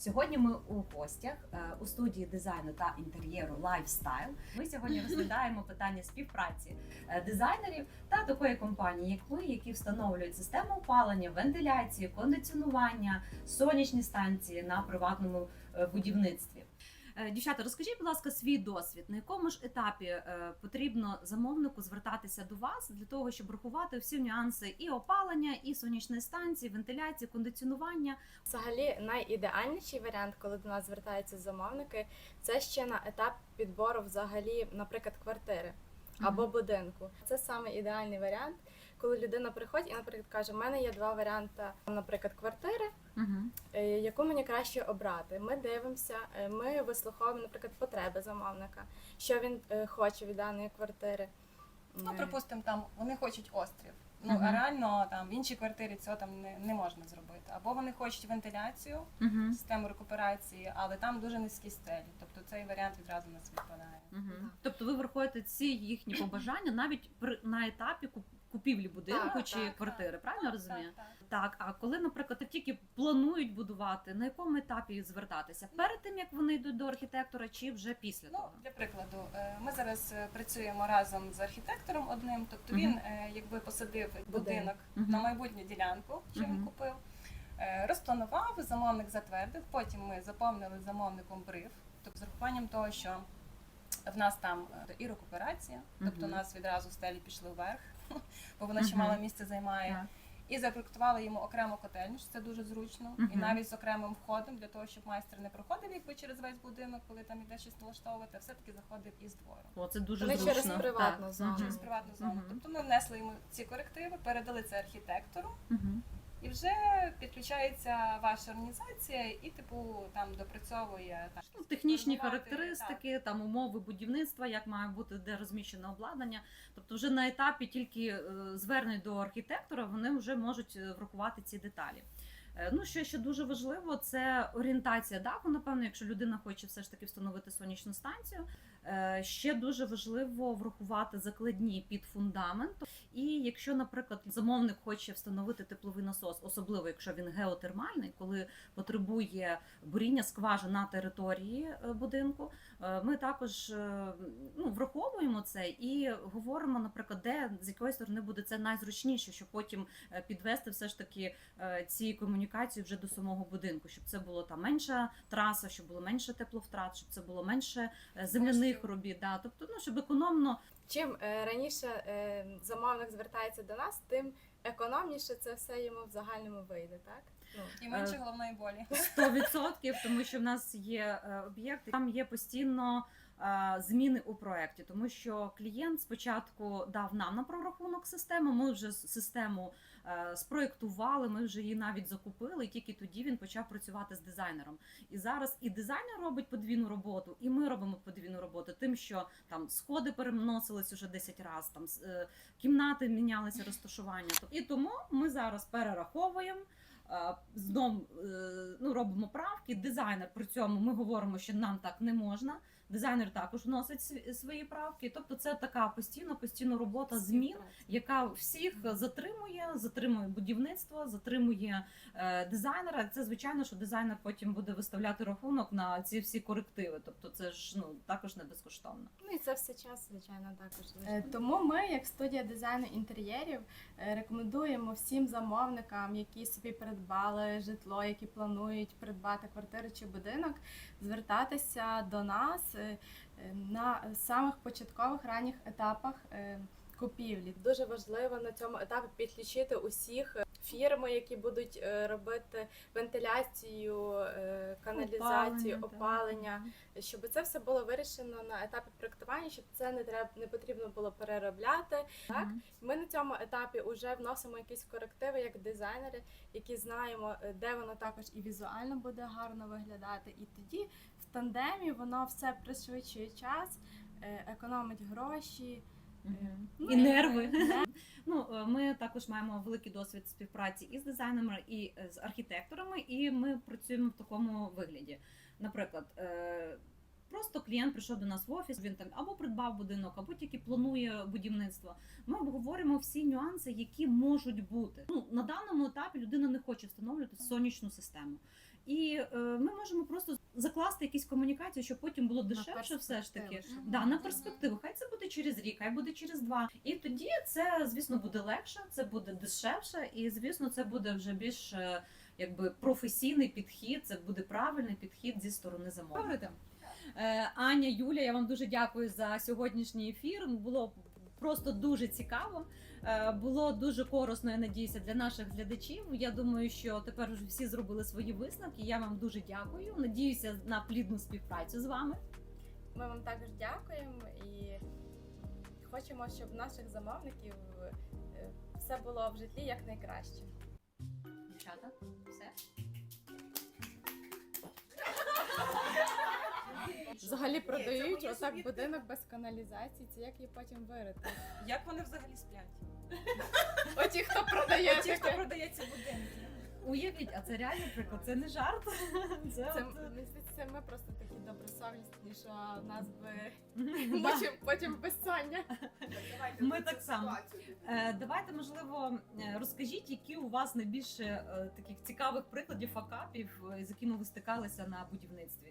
Сьогодні ми у гостях е, у студії дизайну та інтер'єру Lifestyle. Ми сьогодні розглядаємо питання співпраці е, дизайнерів та такої компанії, як ви, які встановлюють систему опалення, вентиляції, кондиціонування, сонячні станції на приватному е, будівництві. Е, Дівчата, розкажіть, будь ласка, свій досвід, на якому ж етапі е, потрібно замовнику звертатися до вас для того, щоб рахувати всі нюанси і опалення, і сонячної станції, вентиляції, кондиціонування. Взагалі, найідеальніший варіант, коли до нас звертаються замовники, це ще на етап підбору, взагалі, наприклад, квартири або будинку. Це саме ідеальний варіант, коли людина приходить і, наприклад, каже: у мене є два варіанти, наприклад, квартири, Угу. яку мені краще обрати. Ми дивимося, е, ми вислуховуємо, наприклад, потреби замовника, що він е, хоче від даної квартири. Ну, припустимо, там вони хочуть острів. Ну Мгм. а реально там в іншій квартирі цього там не, не можна зробити. Або вони хочуть вентиляцію, Угу. систему рекуперації, але там дуже низькі стелі. Тобто цей варіант відразу у нас відпадає. Угу. Тобто ви врахуєте ці їхні побажання навіть при на етапі куп- купівлі будинку Так, чи так, квартири, правильно я розумію? Так, так. Так, а коли, наприклад, тільки планують будувати, на якому етапі звертатися? Перед тим як вони йдуть до архітектора, чи вже після Ну, того? для прикладу, е, ми зараз е, працюємо разом з архітектором одним, тобто він е, якби посадив будинок Мгм. на майбутню ділянку, що Мгм. він купив, розпланував, замовник затвердив. Потім ми заповнили замовником бриф, тобто з урахуванням того, що в нас там е, і рекуперація, тобто у нас відразу стелі пішли вверх, бо Мгм. чимало місця займає. І запроектували йому окрему котельню, що це дуже зручно, Мгм. і навіть з окремим входом для того, щоб майстер не проходив якби через весь будинок, коли там іде щось влаштовувати, все-таки заходив із двору. О, це дуже зручно. через приватну Так. зону. Через приватну зону. Мгм. Тобто ми внесли йому ці корективи, передали це архітектору, Мгм. І вже підключається ваша організація, і типу там допрацьовує там Ну, технічні характеристики, там умови будівництва, як має бути де розміщене обладнання. Тобто, вже на етапі тільки е, звернень до архітектора вони вже можуть е, врахувати ці деталі. Е, Ну, що ще дуже важливо, це орієнтація даху. Напевно, якщо людина хоче все ж таки встановити сонячну станцію. Е, Ще дуже важливо врахувати закладні під фундамент. І якщо, наприклад, замовник хоче встановити тепловий насос, особливо якщо він геотермальний, коли потребує буріння скважин на території е, будинку, е, ми також ну, враховуємо це і говоримо, наприклад, де з якої сторони буде це найзручніше, щоб потім підвести все ж таки ці комунікації вже до самого будинку, щоб це було там менша траса, щоб було менше тепловтрат, щоб це було менше земляних Коштів. робіт. Да, тобто, ну щоб економно Чим е, раніше е, замовник звертається до нас, тим економніше це все йому в загальному вийде, так? Ну, і менше Е, головної болі. 100%, тому що в нас є е, об'єкти, там є постійно е, зміни у проєкті, тому що клієнт спочатку дав нам на прорахунок систему. Ми вже систему спроєктували, ми вже її навіть закупили, і тільки тоді він почав працювати з дизайнером. І зараз і дизайнер робить подвійну роботу, і ми робимо подвійну роботу, тим, що там сходи переносились уже 10 разів, там кімнати мінялися розташування. І тому ми зараз перераховуємо. Е, Знов е, ну, робимо правки. Дизайнер при цьому ми говоримо, що нам так не можна. Дизайнер також вносить сві- свої правки. Тобто, це така постійна, постійна робота змін, яка всіх затримує, затримує будівництво, затримує е, дизайнера. Це звичайно, що дизайнер потім буде виставляти рахунок на ці всі корективи. Тобто, це ж ну також не безкоштовно. Ну і це все час, звичайно, також. Е, Тому ми, як студія дизайну інтер'єрів, е, рекомендуємо всім замовникам, які собі придбали житло, які планують придбати квартиру чи будинок, звертатися до нас на самих початкових ранніх етапах е, купівлі. Дуже важливо на цьому етапі підключити усіх е, фірми, які будуть е, робити вентиляцію, е, каналізацію, так. опалення, щоб це все було вирішено на етапі проектування, щоб це не треба не потрібно було переробляти. Так ми на цьому етапі вже вносимо якісь корективи як дизайнери, які знаємо, е, де воно також І візуально буде гарно виглядати. І тоді в тандемі воно все пришвидшує час, е, економить гроші. Мгм. ну, І нерви. Ну, е, ми також маємо великий досвід співпраці із дизайнерами і е, з архітекторами, і ми працюємо в такому вигляді. Наприклад, е, просто клієнт прийшов до нас в офіс, він там або придбав будинок, або тільки планує будівництво. Ми обговорюємо всі нюанси, які можуть бути. Ну на даному етапі людина не хоче встановлювати сонячну систему. І е, ми можемо просто закласти якісь комунікації, щоб потім було дешевше, все ж таки. перспективу. Да, на перспективу. Хай це буде через рік, хай буде через два. І тоді це, звісно, буде легше, це буде дешевше, і звісно, це буде вже більш е, якби професійний підхід. Це буде правильний підхід зі сторони замовника. Е, Аня, Юля, я вам дуже дякую за сьогоднішній ефір. Було просто дуже цікаво. Е, Було дуже корисно, я надіюся, для наших глядачів. Я думаю, що тепер вже всі зробили свої висновки. Я вам дуже дякую. Надіюся на плідну співпрацю з вами. Ми вам також дякуємо і хочемо, щоб наших замовників е, все було в житлі як найкраще. Дівчата, все. Взагалі продають отак будинок без каналізації. Це як її потім вирити? Як вони взагалі сплять? Оті, хто продає, Ті, хто таке. продає ці будинки. Уявіть, а це реальний приклад, це не жарт. Це, Це, от, е, мені здається, ми просто такі добросовісні, що нас би потім, потім безсоння. Ми так само. Е, Давайте, можливо, е, розкажіть, які у вас найбільше е, таких цікавих прикладів факапів, е, з якими ви стикалися на будівництві.